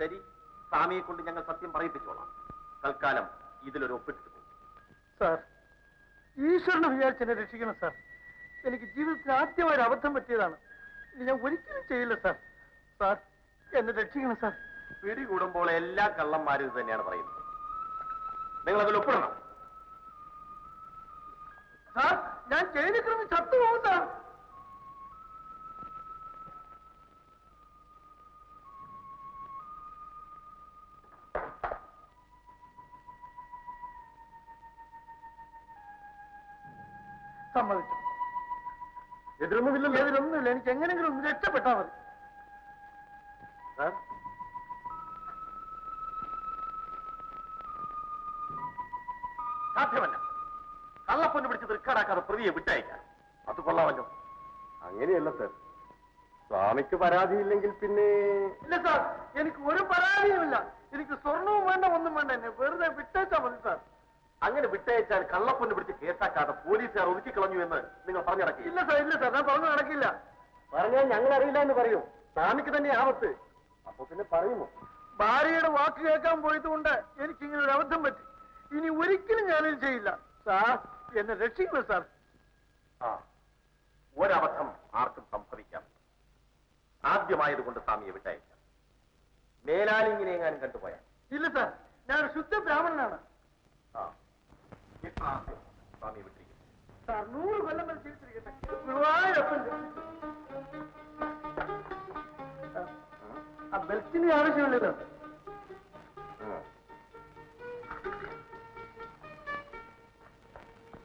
ശരി സ്വാമിയെ കൊണ്ട് ഞങ്ങൾ സത്യം പറയിപ്പിച്ചോളാം. തൽക്കാലം ഇതിലൊരു ഒപ്പിട്ടിട്ട് പോകും. സാർ ഈശ്വരനെ വിചാരിച്ച് എന്നെ രക്ഷിക്കണം സാർ. എനിക്ക് ജീവിതത്തിൽ ആദ്യമായ ഒരു അബദ്ധം പറ്റിയതാണ്. ഇത് ഞാൻ ഒരിക്കലും ചെയ്യില്ല സാർ. സാർ എന്നെ രക്ഷിക്കണം സാർ. പിടികൂടുമ്പോൾ എല്ലാ കള്ളന്മാരും ഇത് തന്നെയാണ് പറയുന്നത്. നിങ്ങൾ അതിൽ ഒപ്പിടണം. സാർ ഞാൻ ജയിലിൽ കിടന്ന് ചത്തുപോകും സാർ. സമ്മതിച്ചു. എതിരൊന്നുമില്ലല്ലോ എതിരൊന്നുമില്ല. എനിക്ക് എങ്ങനെയെങ്കിലും ഒന്ന് രക്ഷപ്പെട്ടാൽ മതി. സാർ. സാധ്യമല്ല. കള്ളപ്പൊന്ന് പിടിച്ച് തൃക്കാടാക്കാതെ പ്രതിയെ വിട്ടയക്കാം. അത് കൊള്ളാമല്ലോ. അങ്ങനെയല്ല സാർ. സ്വാമിക്ക് പരാതിയില്ലെങ്കിൽ പിന്നെ ഇല്ല സാർ. എനിക്ക് ഒരു പരാതിയുമില്ല. എനിക്ക് സ്വർണവും വേണ്ട ഒന്നും വേണ്ട. എന്നെ വെറുതെ സാർ അങ്ങനെ വിട്ടയച്ചാൽ കള്ളപ്പൊന്ന് പിടിച്ച് കേസാക്കാതെ പോലീസുകാർ ഒതുക്കി കളഞ്ഞു എന്ന് നിങ്ങൾ പറഞ്ഞിടക്കി ഇല്ല സാർ ഇല്ല സാർ ഞാൻ പറഞ്ഞു നടക്കില്ല. പറഞ്ഞാൽ ഞങ്ങൾ അറിയില്ല എന്ന് പറയൂ. സ്വാമിക്ക് തന്നെ ആപത്ത്. അപ്പൊ പിന്നെ പറയുമോ? ഭാര്യയുടെ വാക്ക് കേൾക്കാൻ പോയതുകൊണ്ട് എനിക്ക് ഇങ്ങനെ ഒരു അബദ്ധം പറ്റി. ഇനി ഒരിക്കലും ഞാനിത് ചെയ്യില്ല. സാർ എന്നെ രക്ഷിക്കണം സാർ. ആ ഒരബദ്ധം ആർക്കും സംഭവിക്കാം. ആദ്യമായതുകൊണ്ട് സ്വാമിയെ വിട്ടയക്കാം. മേലാലിങ്ങനെ എങ്ങാനും കണ്ടുപോയാൽ. ഇല്ല സാർ ഞാൻ ശുദ്ധ ബ്രാഹ്മണനാണ്. ആ. സ്വാമിയെ വിട്ടിരിക്കുന്നു സാർ നൂറ് കൊല്ലം വരെ ജീവിച്ചിരിക്കട്ടെ ഗുരുവായൂരപ്പൻ സാർ, ആ ബെൽറ്റിന് ആവശ്യമില്ലല്ലോ